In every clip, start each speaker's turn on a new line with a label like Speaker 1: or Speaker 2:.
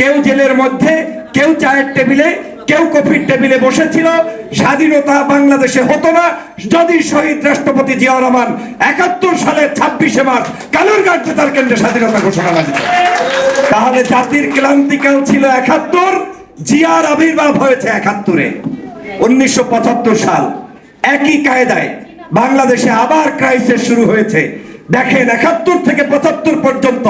Speaker 1: কেউ জেলের মধ্যে, কেউ চায়ের টেবিলে, কেউ কফির টেবিলে বসেছিল। স্বাধীনতা বাংলাদেশে হতো না। যদি শহীদ রাষ্ট্রপতি জিয়াউর রহমান একাত্তর সালের ছাব্বিশে মার্চ কালুরঘাট বেতার কেন্দ্রে স্বাধীনতা ঘোষণা না দিত। তাহলে জাতির ক্লান্তিকাল ছিল একাত্তর, জিয়ার আবির্ভাব হয়েছে একাত্তরে। উনিশশো পঁচাত্তর সাল, একই কায়দায় বাংলাদেশে আবার ক্রাইসিস শুরু হয়েছে। দেখেন, একাত্তর থেকে পঁচাত্তর পর্যন্ত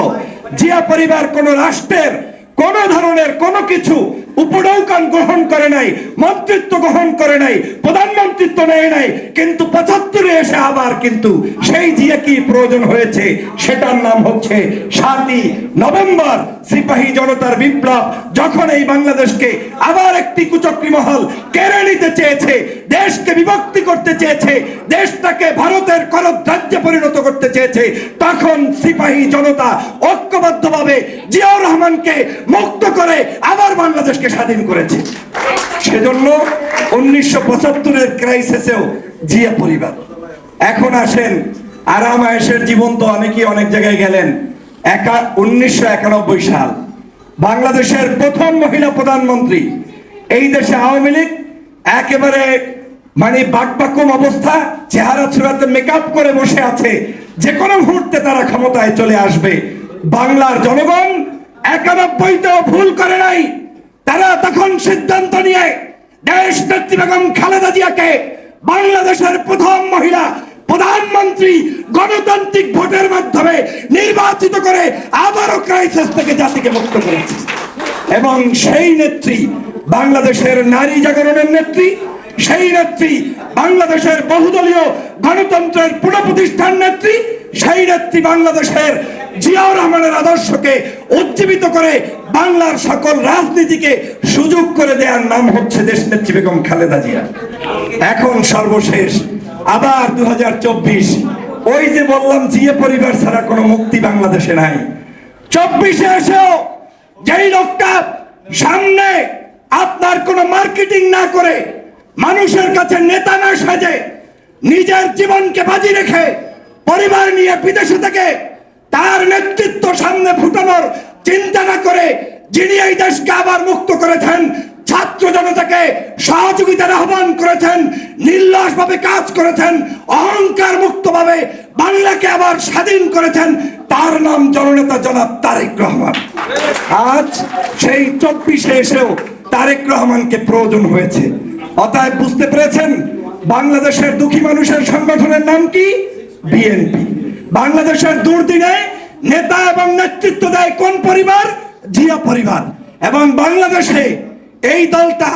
Speaker 1: জিয়া পরিবার কোন রাষ্ট্রের কোন ধরনের কোনো কিছু উপনৌকান গ্রহণ করে নাই, মন্ত্রিত্ব গ্রহণ করে নাই প্রধানমন্ত্রিত্ব নেয় নাই, কিন্তু পঁচাত্তরে এসে আবার কিন্তু সেই জিয়া কি প্রয়োজন হয়েছে, সেটার নাম হচ্ছে সাতই নভেম্বর, সিপাহী জনতার বিপ্লব, যখন এই বাংলাদেশকে আবার একটি কুচক্রী মহল কেড়ে নিতে চেয়েছে, দেশকে বিভক্তি করতে চেয়েছে, দেশটাকে ভারতের করদ রাজ্যে পরিণত করতে চেয়েছে, তখন সিপাহী জনতা ঐক্যবদ্ধভাবে জিয়াউর রহমানকে মুক্ত করে আবার বাংলাদেশকে স্বাধীন করেছে। সেজন্য উনিশশো পঁচাত্তরের ক্রাইসিসেও জিয়া পরিবার। এখন আসেন আরাম আয়েসের জীবন তো অনেকেই অনেক জায়গায় গেলেন। একা উনিশশো একানব্বই সাল। বাংলাদেশের প্রথম মহিলা প্রধানমন্ত্রী। এই দেশে আওয়ামী লীগ একেবারে মানে বাকবাকুম অবস্থা, চেহারা ছুড়াতে মেকআপ করে বসে আছে। যে কোনো মুহূর্তে তারা ক্ষমতায় চলে আসবে। বাংলার জনগণ একানব্বইতেও ভুল করে নাই। তারা তখন সিদ্ধান্ত নিয়ে দেশ নেত্রী বেগম খালেদা জিয়াকে বাংলাদেশের প্রথম মহিলা প্রধানমন্ত্রী গণতান্ত্রিক ভোটের মাধ্যমে নির্বাচিত করে আবারও ক্রাইসিস থেকে জাতিকে মুক্ত করেছে। এবং সেই নেত্রী বাংলাদেশের নারী জাগরণের নেত্রী, সেই নেত্রী বাংলাদেশের বহুদলীয় গণতন্ত্রের পুনঃপ্রতিষ্ঠান নেত্রী, সেই নেত্রী বাংলাদেশের জিয়াউর রহমানের আদর্শকে উজ্জীবিত করে বাংলার সকল রাজনীতিকে সুযোগ করে দেওয়ার নাম হচ্ছে দেশ নেত্রী বেগম খালেদা জিয়া। এখন সর্বশেষ, আবার দু ওই যে বললাম, জিয়া পরিবার ছাড়া কোনো মুক্তি বাংলাদেশে নাই। চব্বিশে এসেও যেই লোকটা সামনে আপনার কোনো মার্কেটিং না করে মানুষের কাছে নেতা না সাজে নিজের জীবনকে বাজি রেখে পরিবার নিয়ে বিদেশে থেকে তার নেতৃত্ব সামনে ফুটানোর চিন্তা করে যিনি এই দেশকে আবার মুক্ত করেছেন, ছাত্র জনতাকে সহযোগিতার আহ্বান করেছেন নির্লস কাজ করেছেন, অহংকার মুক্ত ভাবে বাংলাকে আবার স্বাধীন করেছেন, তার নাম জননেতা জনাব তারেক রহমান। আজ সেই চব্বিশে এসেও তারেক রহমানকে প্রয়োজন হয়েছে। অতএব বুঝতে পেরেছেন, বাংলাদেশের দুঃখী মানুষের সংগঠনের নাম কি? বিএনপি। বাংলাদেশের দুর্দিনে নেতা এবং নেতৃত্ব দেয় কোন পরিবার? জিয়া পরিবার এবং বাংলাদেশে এই দলটা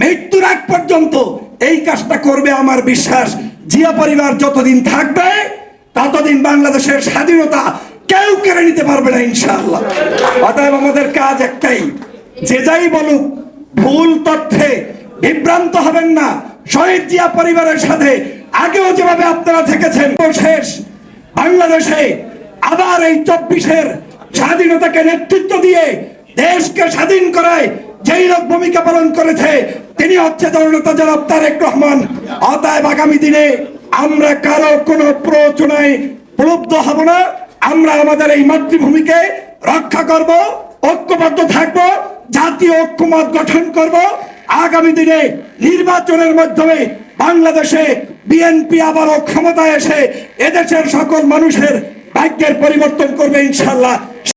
Speaker 1: মৃত্যুর আগ পর্যন্ত এই কাজটা করবে আমার বিশ্বাস। জিয়া পরিবার যতদিন থাকবে, ততদিন বাংলাদেশের স্বাধীনতা কেউ কেড়ে নিতে পারবে না ইনশাআল্লাহ। অতএব আমাদের কাজ একটাই, যে যাই বলুক, ভুল তথ্যে বিভ্রান্ত হবেন না। শহীদ জিয়া পরিবারের সাথে আগেও যেভাবে আপনারা থেকেছেন, শেষ। বাংলাদেশে আবার এই চব্বিশের স্বাধীনতাকে নেতৃত্ব দিয়ে দেশকে স্বাধীন করায় যেই লোক ভূমিকা পালন করেছে, তিনি হচ্ছে জননেতা জনাব তারেক রহমান। অতএব আগামী দিনে আমরা কারও কোনো প্রচনায় প্রলুব্ধ হব না। আমরা আমাদের এই মাতৃভূমিকে রক্ষা করব, ঐক্যবদ্ধ থাকব, জাতীয় ঐক্যমত গঠন করব। আগামী দিনে নির্বাচনের মাধ্যমে বাংলাদেশে বিএনপি আবারও ক্ষমতায় এসে এদেশের সকল মানুষের ভাগ্যের পরিবর্তন করবে ইনশাল্লাহ